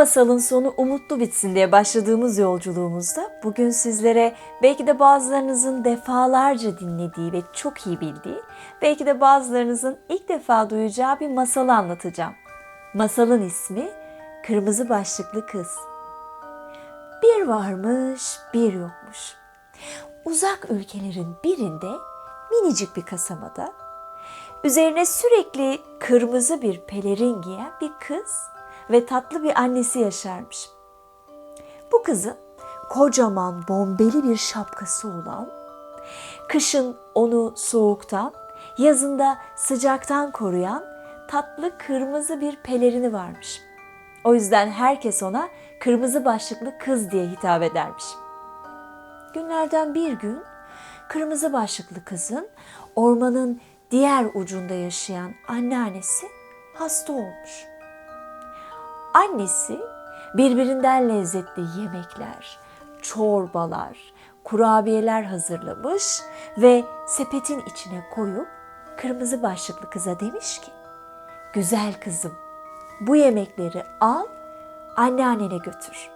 masalın sonu umutlu bitsin diye başladığımız yolculuğumuzda bugün sizlere belki de bazılarınızın defalarca dinlediği ve çok iyi bildiği, belki de bazılarınızın ilk defa duyacağı bir masalı anlatacağım. Masalın ismi Kırmızı Başlıklı Kız. Bir varmış, bir yokmuş. Uzak ülkelerin birinde minicik bir kasabada üzerine sürekli kırmızı bir pelerin giyen bir kız ve tatlı bir annesi yaşarmış. Bu kızın kocaman bombeli bir şapkası olan, kışın onu soğuktan, yazında sıcaktan koruyan tatlı kırmızı bir pelerini varmış. O yüzden herkes ona kırmızı başlıklı kız diye hitap edermiş. Günlerden bir gün kırmızı başlıklı kızın ormanın diğer ucunda yaşayan anneannesi hasta olmuş. Annesi birbirinden lezzetli yemekler, çorbalar, kurabiyeler hazırlamış ve sepetin içine koyup kırmızı başlıklı kıza demiş ki: "Güzel kızım, bu yemekleri al, anneannene götür.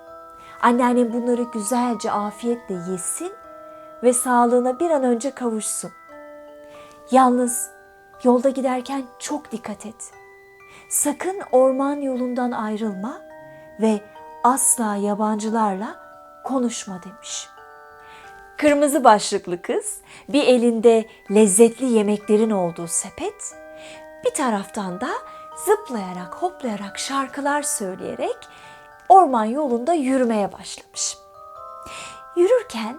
Anneannen bunları güzelce afiyetle yesin ve sağlığına bir an önce kavuşsun. Yalnız yolda giderken çok dikkat et. Sakın orman yolundan ayrılma ve asla yabancılarla konuşma demiş. Kırmızı başlıklı kız bir elinde lezzetli yemeklerin olduğu sepet, bir taraftan da zıplayarak hoplayarak şarkılar söyleyerek orman yolunda yürümeye başlamış. Yürürken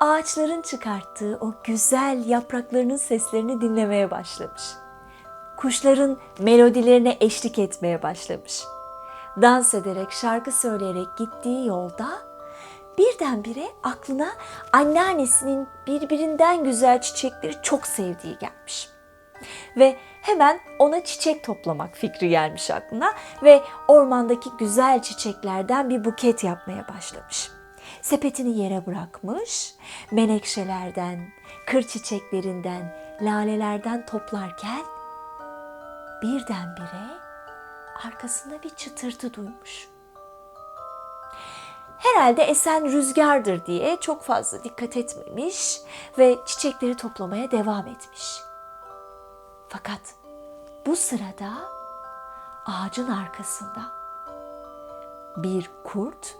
ağaçların çıkarttığı o güzel yapraklarının seslerini dinlemeye başlamış. Kuşların melodilerine eşlik etmeye başlamış. Dans ederek, şarkı söyleyerek gittiği yolda birdenbire aklına anneannesinin birbirinden güzel çiçekleri çok sevdiği gelmiş. Ve hemen ona çiçek toplamak fikri gelmiş aklına ve ormandaki güzel çiçeklerden bir buket yapmaya başlamış. Sepetini yere bırakmış, menekşelerden, kır çiçeklerinden, lalelerden toplarken birdenbire arkasında bir çıtırtı duymuş. Herhalde esen rüzgardır diye çok fazla dikkat etmemiş ve çiçekleri toplamaya devam etmiş. Fakat bu sırada ağacın arkasında bir kurt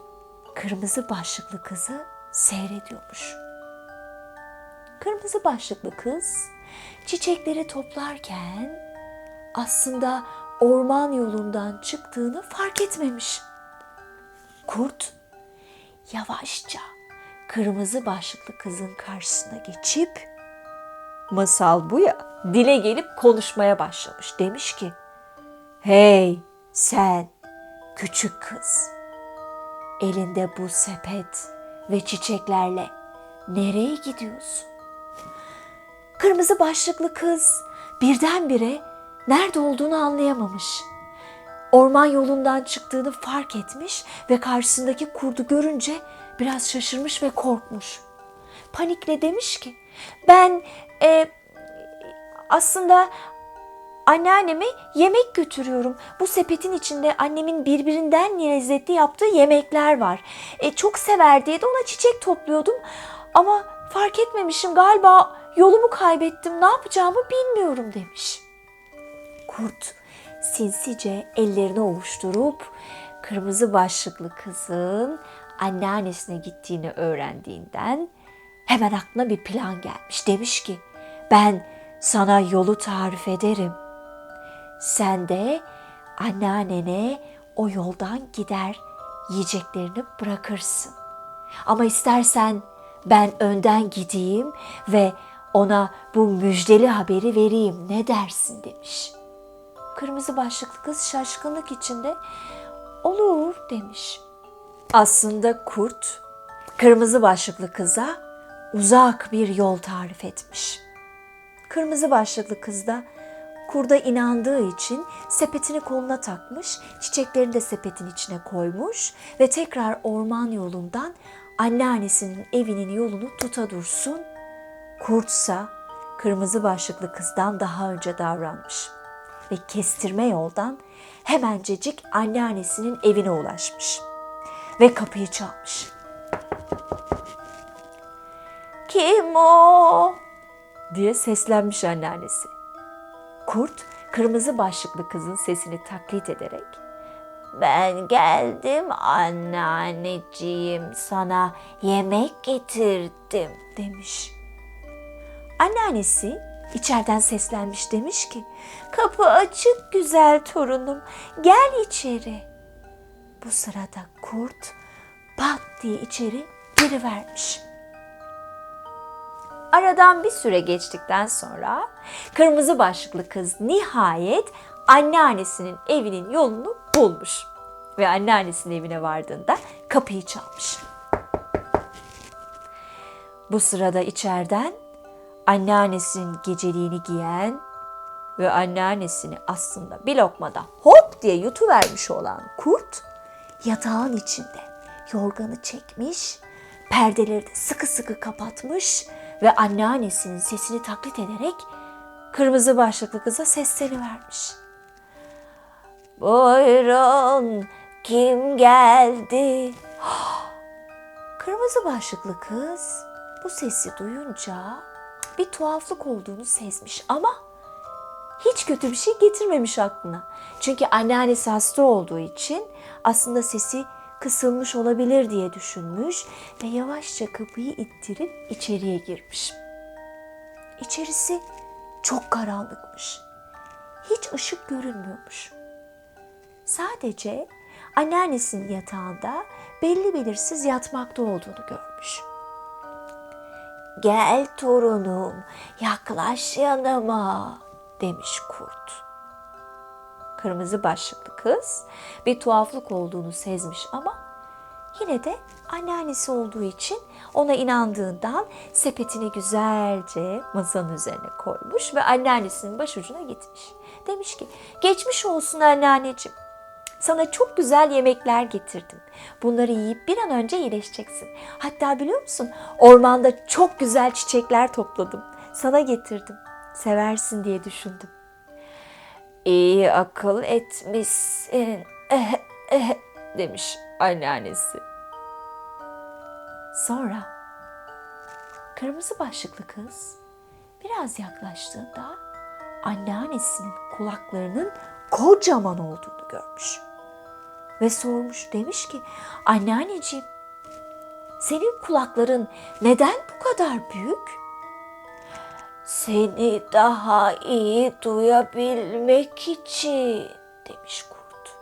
kırmızı başlıklı kızı seyrediyormuş. Kırmızı başlıklı kız çiçekleri toplarken aslında orman yolundan çıktığını fark etmemiş. Kurt yavaşça kırmızı başlıklı kızın karşısına geçip masal bu ya dile gelip konuşmaya başlamış. Demiş ki hey sen küçük kız elinde bu sepet ve çiçeklerle nereye gidiyorsun? Kırmızı başlıklı kız birdenbire nerede olduğunu anlayamamış. Orman yolundan çıktığını fark etmiş ve karşısındaki kurdu görünce biraz şaşırmış ve korkmuş. Panikle demiş ki ben e, aslında anneanneme yemek götürüyorum. Bu sepetin içinde annemin birbirinden lezzetli yaptığı yemekler var. E, çok sever diye de ona çiçek topluyordum. Ama fark etmemişim galiba yolumu kaybettim ne yapacağımı bilmiyorum demiş. Kurt sinsice ellerini ovuşturup kırmızı başlıklı kızın anneannesine gittiğini öğrendiğinden hemen aklına bir plan gelmiş. Demiş ki ben sana yolu tarif ederim. Sen de anneannene o yoldan gider yiyeceklerini bırakırsın. Ama istersen ben önden gideyim ve ona bu müjdeli haberi vereyim ne dersin demiş. Kırmızı başlıklı kız şaşkınlık içinde olur demiş. Aslında kurt kırmızı başlıklı kıza uzak bir yol tarif etmiş. Kırmızı başlıklı kız da kurda inandığı için sepetini koluna takmış, çiçeklerini de sepetin içine koymuş ve tekrar orman yolundan anneannesinin evinin yolunu tuta dursun. Kurtsa kırmızı başlıklı kızdan daha önce davranmış. Ve kestirme yoldan hemencecik anneannesinin evine ulaşmış ve kapıyı çalmış. Kim o? diye seslenmiş anneannesi. Kurt kırmızı başlıklı kızın sesini taklit ederek ben geldim anneanneciğim sana yemek getirdim demiş. Anneannesi içeriden seslenmiş demiş ki kapı açık güzel torunum gel içeri. Bu sırada kurt pat diye içeri girivermiş. Aradan bir süre geçtikten sonra kırmızı başlıklı kız nihayet anneannesinin evinin yolunu bulmuş. Ve anneannesinin evine vardığında kapıyı çalmış. Bu sırada içeriden anneannesinin geceliğini giyen ve anneannesini aslında bir lokmada hop diye yutuvermiş olan kurt yatağın içinde yorganı çekmiş, perdeleri de sıkı sıkı kapatmış ve anneannesinin sesini taklit ederek kırmızı başlıklı kıza seslenivermiş. Buyurun kim geldi? Kırmızı başlıklı kız bu sesi duyunca bir tuhaflık olduğunu sezmiş ama hiç kötü bir şey getirmemiş aklına. Çünkü anneannesi hasta olduğu için aslında sesi kısılmış olabilir diye düşünmüş ve yavaşça kapıyı ittirip içeriye girmiş. İçerisi çok karanlıkmış. Hiç ışık görünmüyormuş. Sadece anneannesinin yatağında belli belirsiz yatmakta olduğunu görmüş. Gel torunum, yaklaş yanıma demiş kurt. Kırmızı başlıklı kız bir tuhaflık olduğunu sezmiş ama yine de anneannesi olduğu için ona inandığından sepetini güzelce masanın üzerine koymuş ve anneannesinin başucuna gitmiş. Demiş ki geçmiş olsun anneanneciğim. Sana çok güzel yemekler getirdim. Bunları yiyip bir an önce iyileşeceksin. Hatta biliyor musun? Ormanda çok güzel çiçekler topladım. Sana getirdim. Seversin diye düşündüm. İyi akıl etmişsin. Demiş anneannesi. Sonra kırmızı başlıklı kız biraz yaklaştığında anneannesinin kulaklarının kocaman olduğunu görmüş. Ve sormuş demiş ki anneanneciğim senin kulakların neden bu kadar büyük? Seni daha iyi duyabilmek için demiş kurt.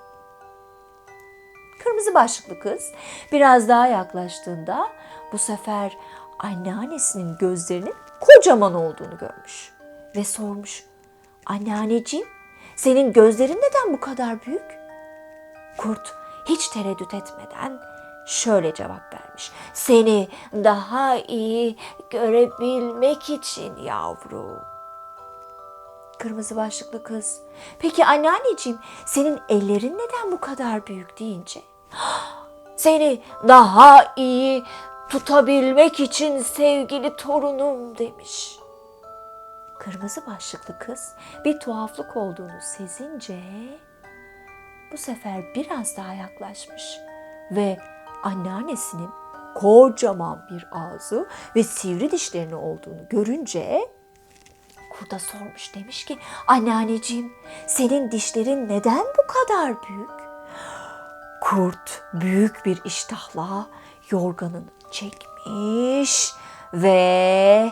Kırmızı başlıklı kız biraz daha yaklaştığında bu sefer anneannesinin gözlerinin kocaman olduğunu görmüş ve sormuş. Anneanneciğim senin gözlerin neden bu kadar büyük? Kurt hiç tereddüt etmeden şöyle cevap vermiş. Seni daha iyi görebilmek için yavrum. Kırmızı başlıklı kız. Peki anneanneciğim senin ellerin neden bu kadar büyük deyince? Seni daha iyi tutabilmek için sevgili torunum demiş. Kırmızı başlıklı kız bir tuhaflık olduğunu sezince bu sefer biraz daha yaklaşmış ve anneannesinin kocaman bir ağzı ve sivri dişlerini olduğunu görünce kurda sormuş demiş ki anneanneciğim senin dişlerin neden bu kadar büyük? Kurt büyük bir iştahla yorganını çekmiş ve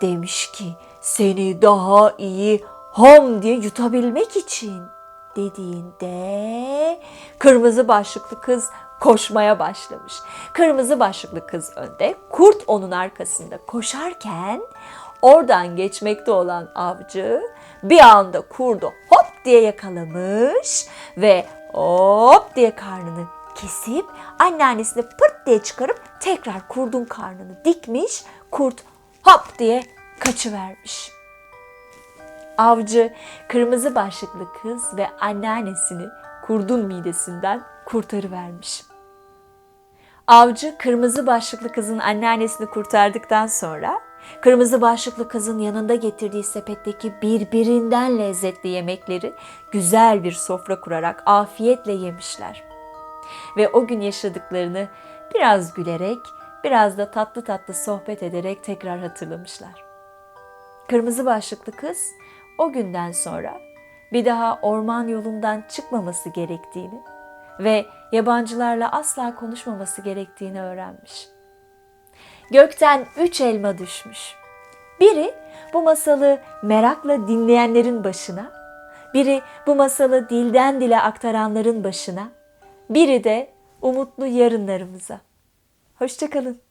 demiş ki seni daha iyi ham diye yutabilmek için dediğinde kırmızı başlıklı kız koşmaya başlamış. Kırmızı başlıklı kız önde, kurt onun arkasında koşarken oradan geçmekte olan avcı bir anda kurdu hop diye yakalamış ve hop diye karnını kesip anneannesini pırt diye çıkarıp tekrar kurdun karnını dikmiş. Kurt hop diye kaçıvermiş. Avcı kırmızı başlıklı kız ve anneannesini kurdun midesinden kurtarıvermiş. Avcı kırmızı başlıklı kızın anneannesini kurtardıktan sonra Kırmızı başlıklı kızın yanında getirdiği sepetteki birbirinden lezzetli yemekleri güzel bir sofra kurarak afiyetle yemişler. Ve o gün yaşadıklarını biraz gülerek, biraz da tatlı tatlı sohbet ederek tekrar hatırlamışlar. Kırmızı başlıklı kız o günden sonra bir daha orman yolundan çıkmaması gerektiğini ve yabancılarla asla konuşmaması gerektiğini öğrenmiş. Gökten üç elma düşmüş. Biri bu masalı merakla dinleyenlerin başına, biri bu masalı dilden dile aktaranların başına, biri de umutlu yarınlarımıza. Hoşçakalın.